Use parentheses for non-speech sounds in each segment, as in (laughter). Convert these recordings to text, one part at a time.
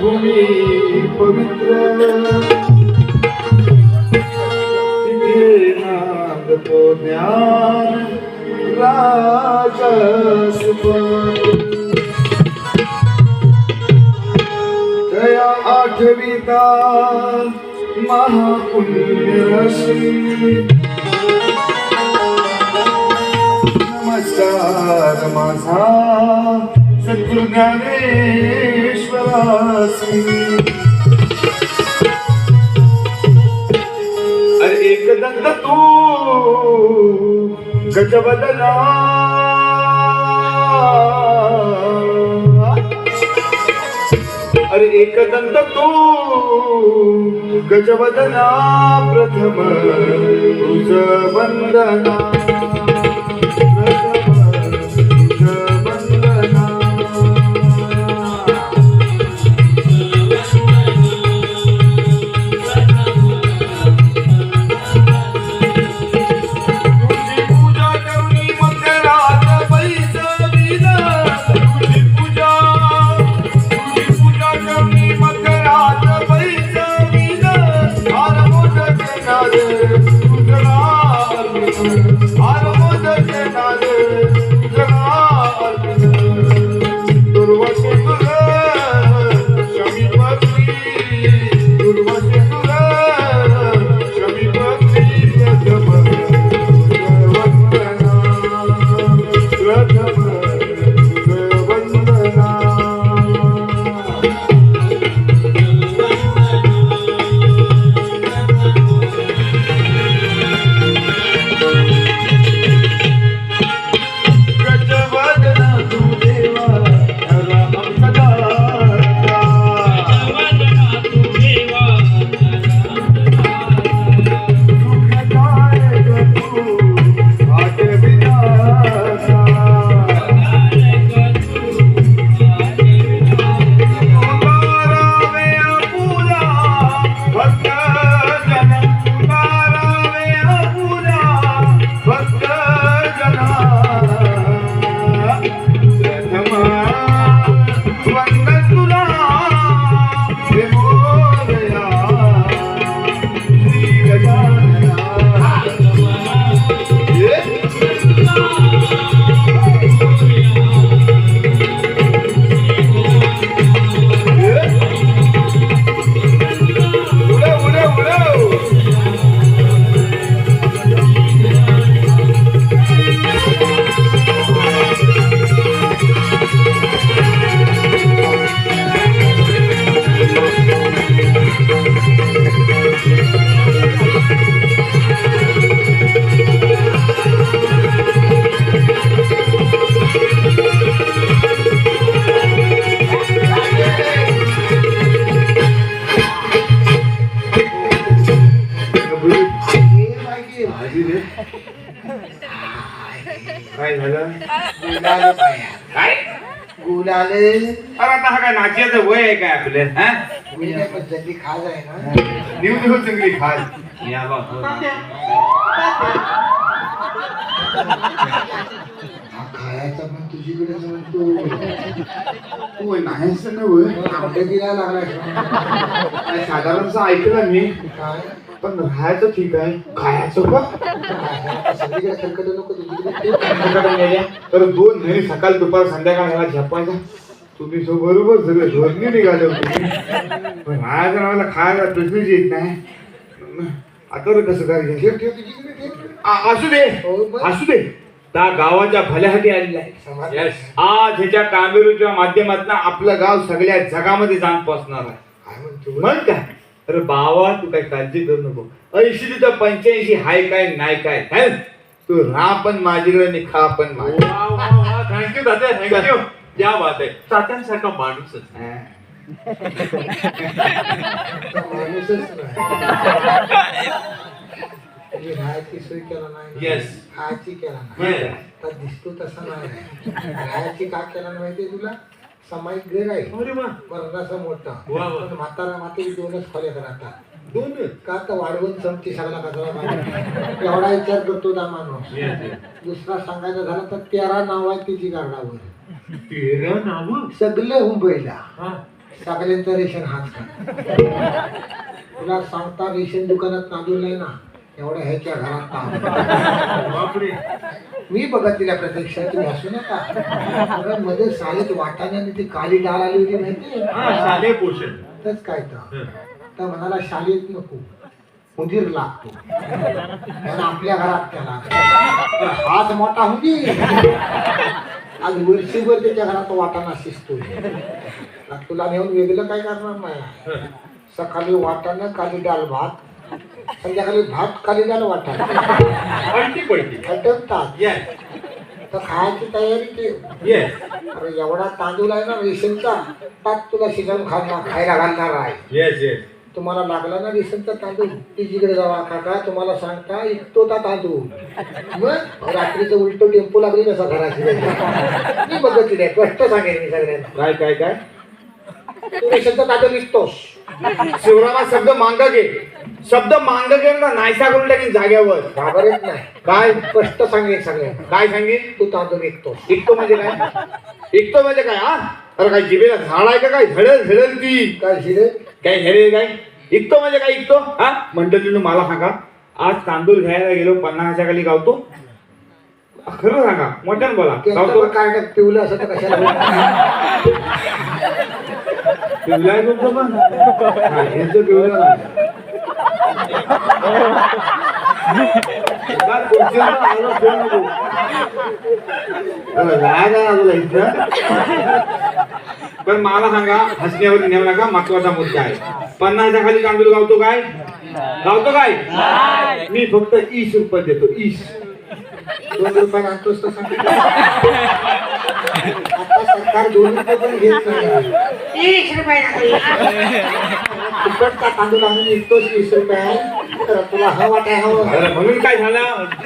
भूमी पवित्र. तो ज्ञान राजसुपथ. दया आठविता महापुण्यरसी नमस्कार माझा. सद्गुरु ज्ञानेश्वरासी अरे एकदंत तू गजबदला अरे एकदंत तू गजवदना प्रथम तुझ वंदना (laughs) काय झालं? गुलाले काय? गुलाले. अरे आता हा काय नाचियाचं वय आहे काय आपलं हा? गुलाले पण जल्दी खा जाय ना? न्यू न्यू चांगली खास या बा हा. खायचा पण तुझीकडेच म्हणतो तू नाहीच ना वय आमच्या गिरा लागला साधारणच ऐकलं मी. काय? पण राहायचं ठीक आहे. खायचं सगळीकडे खरकट नको तर दोन महिने सकाळ दुपार संध्याकाळ ह्याला झपायचा. तुम्ही तो बरोबर सगळे धोरणी निघाले होते. पण माझ्या नावाला खायला प्रश्नच येत नाही. आता कसं करायचं? असू दे. हो. असू दे. त्या गावाच्या भल्यासाठी आलेला आहे आज ह्याच्या कामेरूच्या माध्यमातून आपलं गाव सगळ्या जगामध्ये जाण पोचणार आहे. काय म्हणतो? मग काय? अरे बाबा तू काय काळजी करू नको. ऐंशी तिथं पंच्याऐंशी हाय काय नाही काय है? तू राहा पण माझीकडे आणि खा पण माझी. थँक्यू दादा. थँक्यू क्या बात आहे तात्यांसारखा माणूसच राहायची सोय केला नाही. Yes. खायची केला नाही. Yeah. तर दिसतो तसा नाही. राहायची का केला नाही माहितीये तुला? सामायिक घर आहे. अरे वा. मरणाचा मोठा. पण म्हातारा माते दोनच खोल्यात राहतात. दोन? का तर वाढवून चमची सगळा कचरा. एवढा विचार करतो दा माणूस. दुसरा सांगायचं झालं तर तेरा नाव आहे तिची गार्डावर तेरा नाव? सगळे हुंबईला हा. सगळ्यांचं रेशन हाच का तुला सांगता रेशन दुकानात तांदूळ नाही ना? एवढ्या ह्याच्या घरात (laughs) बापरे. मी बघत तिला प्रत्यक्ष तुम्ही असू नका. मध्ये सालीत वाटाण्याने ती काली डाळ आली होती माहिती हा पोषण. तच काय तर. म्हणाला शाळेत नको उंदीर लागतो. आपल्या घरात त्याला. हाच मोठा हुंदीर आज वर्षभर त्याच्या घरात वाटाणा शिजतो तुला नेऊन वेगळं काय करणार नाही. सकाळी वाटाणा काली डाळ भात संध्याकाळी भात पलटी पलटी. आटमतात येस तर खायची तयारी ते. येस अरे एवढा तांदूळ आहे ना रेशनचा पाच तुला शिजवून खाणार खायला घालणार आहे. येस येस तुम्हाला लागला ना रेशनचा तांदूळ? तिकडे जावा काका तुम्हाला सांगता इकतो ता तांदूळ. मग रात्रीचं उलट टेम्पो लागली कसा घराची मी बघत तिथे स्पष्ट सांगेन मी सगळ्यांना. काय काय काय? तू रेशनचा तांदूळ विकतोस. शिवरामा शब्द मांग घे. शब्द मांग ना नाहीसा करून टाकीन जाग्यावर घाबरत नाही. काय? स्पष्ट सांगेन सगळ्यांना. काय सांगेन? तू तांदूळ विकतोस. इकतो म्हणजे काय? इकतो म्हणजे काय हा? अरे काय जिबेला झाड आहे का काय? झडल झडल ती. काय शिरे काय झडे काय? इकतो म्हणजे काय इकतो हा? मंडळीनं मला सांगा आज तांदूळ घ्यायला गेलो पन्नासच्या खाली गावतो. खरं सांगा मोठ्यानं बोला. गावतो. काय पिवलं असं तर कशाला पिवलाय तुमचं पण. हा, पिवलं नाही. पण मला सांगा हसण्यावर नेऊ नका महत्त्वाचा मुद्दा आहे. पन्नासच्या खाली तांदूळ गावतो काय? गावतो काय? मी फक्त ईस रुपये देतो ईस. दोन रुपये आणतोस तर सरकार दोन रुपये पण घेत नाही. तीस रुपये फुकटचा तांदूळ आणून विकतोस वीस रुपये. तर तुला हवं हवं? अरे म्हणून काय झालं?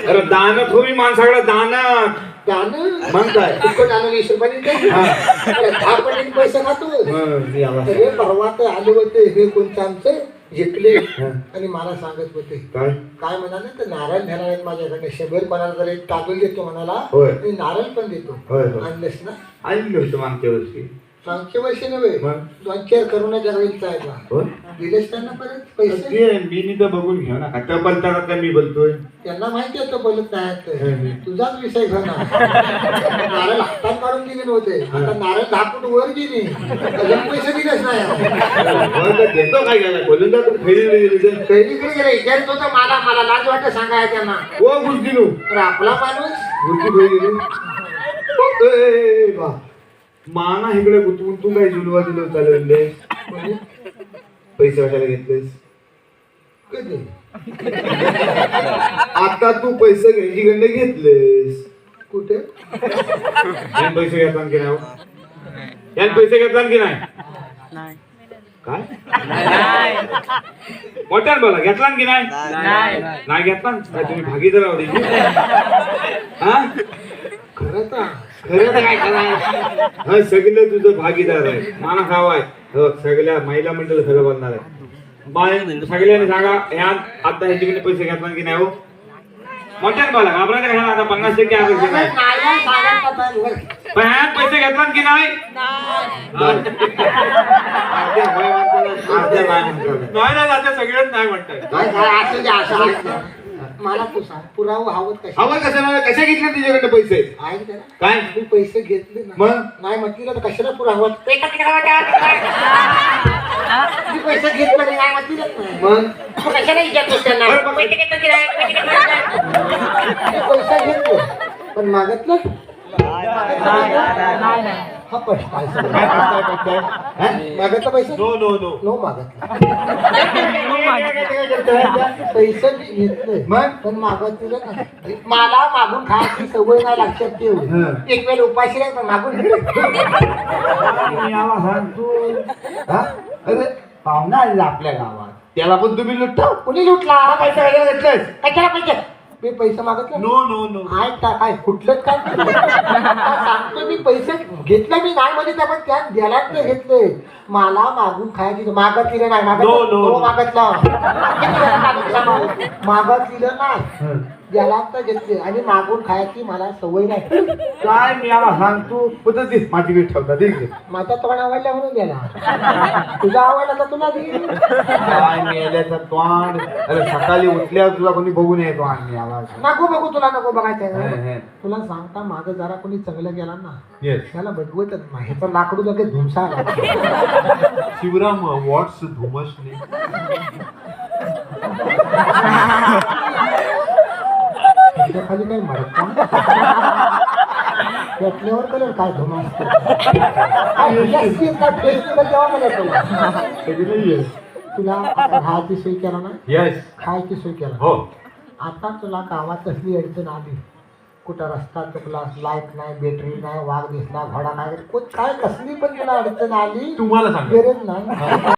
अरे दानत हो मी माणसाकडे दानत त्यानं मग काय? फुकट आणून वीस रुपयाने दे. अरे दहा पटीने पैसे हं, आला. अरे परवा ते आले होते हे कोणते आमचे? जिंकले. आणि मला सांगत होते. काय? काय म्हणाले? तर नारळ घेणार आहेत माझ्याकडे शंभर कोणाला एक तांदूळ देतो म्हणाला. होय. मी नारळ पण देतो. होय, होय. आणलेस ना? आणलं होतं मागच्या वर्षी. मागच्या वर्षी नव्हे. मग? दोन चार करोनाच्या वेळेचा आहे हो. दिलेस त्यांना परत पैसे? ते मी नी तर बघून घ्या ना आता बोलताना का मी बोलतोय. त्यांना माहिती आहे तो बोलत नाही हं, हं. तुझाच विषय घेणार नारळ हातात काढून दिले नव्हते. आता नारळ दहा फूट वर गेली. अजून पैसे दिलेच नाही होय तर देतो काय गेला बोलून जा तुम्ही. फेरी गेली तर. पहिलीकडे गेले. विचारतो तर मला. मला लाज वाटत सांगाय त्यांना. ओ गुस्तीनू तर आपला माणूस. गुस्ती फेरी गेली ए, ए, ए, बा. माना इकडे गुंतवून तू काय जुलवा दिलं चालवले पैसे कशाला घेतलेस? कधी? आता तू पैसे घ्यायची घेतलेस. कुठे? पैसे घेतला की नाही हो? यान पैसे घेतला की नाही? काय? मोठ्यान बोला घेतला की नाही? नाही. घेतला? काय तुम्ही भागीदार आवडी हा? खरं तर खरं तर काय करायचं? हा सगळं तुझं भागीदार आहे. माना खावाय हो सगळ्या महिला मंडळ खरं बोलणार आहे बाय सगळ्यांनी सांगा यात आता ह्याच्याकडे पैसे घेतला की नाही हो? मोठ्यान बोला घाबरायचं काय आता पन्नास टक्के आरक्षण आहे. पण ह्यात पैसे घेतला की नाही? अर्ध्या होय म्हणतात, नाही म्हणतात. नाही आता सगळेच नाही म्हणताय मला तू सांग पुरावा हवं कशा हवं कसं नाही कसे घेतले तुझ्याकडे पैसे? आहे ना? काय? मी पैसे घेतले ना. मग? नाही म्हटलं तर कशाला पुरावा? मी पैसे घेतले नाही नाही म्हटलं. मग? तू कशाला विचारतोस त्यांना. पैसे घेतले की नाही? पैसे घेतले की नाही? मी पैसे घेतले. पण मागतलं? हा पैसे काय करताय, नो नो नो नो पैसे घेतले मग? पण मागत नाही मला मागून खायची सवय नाही लक्षात ठेवू एक वेळ उपाशी नाही पण मागून सांगतो अरे पाहुणा आलेला आपल्या गावात. त्याला पण तुम्ही लुटता? कुणी लुटला? पैसा वगैरे काय कशाला पैसे? मी पैसे मागत नो नो नो आहे का? काय कुठलंच काय? (laughs) सांगतो मी पैसे घेतले मी नाही म्हणजे पण त्या द्यायलाच नाही घेतले. मला मागून खायची मागतलं नाही No, no, no. मागतलं. मागतलं (laughs) नाही. ज्याला आता घेतले. आणि मागून खायची मला सवय नाही. काय मी याला सांगतो? पद्धती माझी ठेवता दे. माझा तोंड आवडला म्हणून गेला. तुझा आवडला तर तुला दे. काय मेल्याचा तोंड? अरे सकाळी उठल्यावर तुला कोणी बघू नये तो आणि आवाज नको बघू तुला नको बघायचं. तुला सांगता माझं जरा कोणी चांगलं गेला ना येस त्याला बदवतच नाही. ह्याचं लाकडू लगेच धुमसा आला. शिवराम व्हॉट्स धुमसने (laughs) त्याच्याखाली काही मरत (laughs) का पेटल्यावर कलर काय मला तुला नाही राहायची सोय केला ना? येस खायची सोय केला. हो. आता तुला गावात कसली अडचण आली. कुठं रस्ता चुकला लाइट नाही बॅटरी नाही वाघ दिसला घोडा नाही. कोण काय कसली पण तुला अडचण आली? तुम्हाला गरज नाही.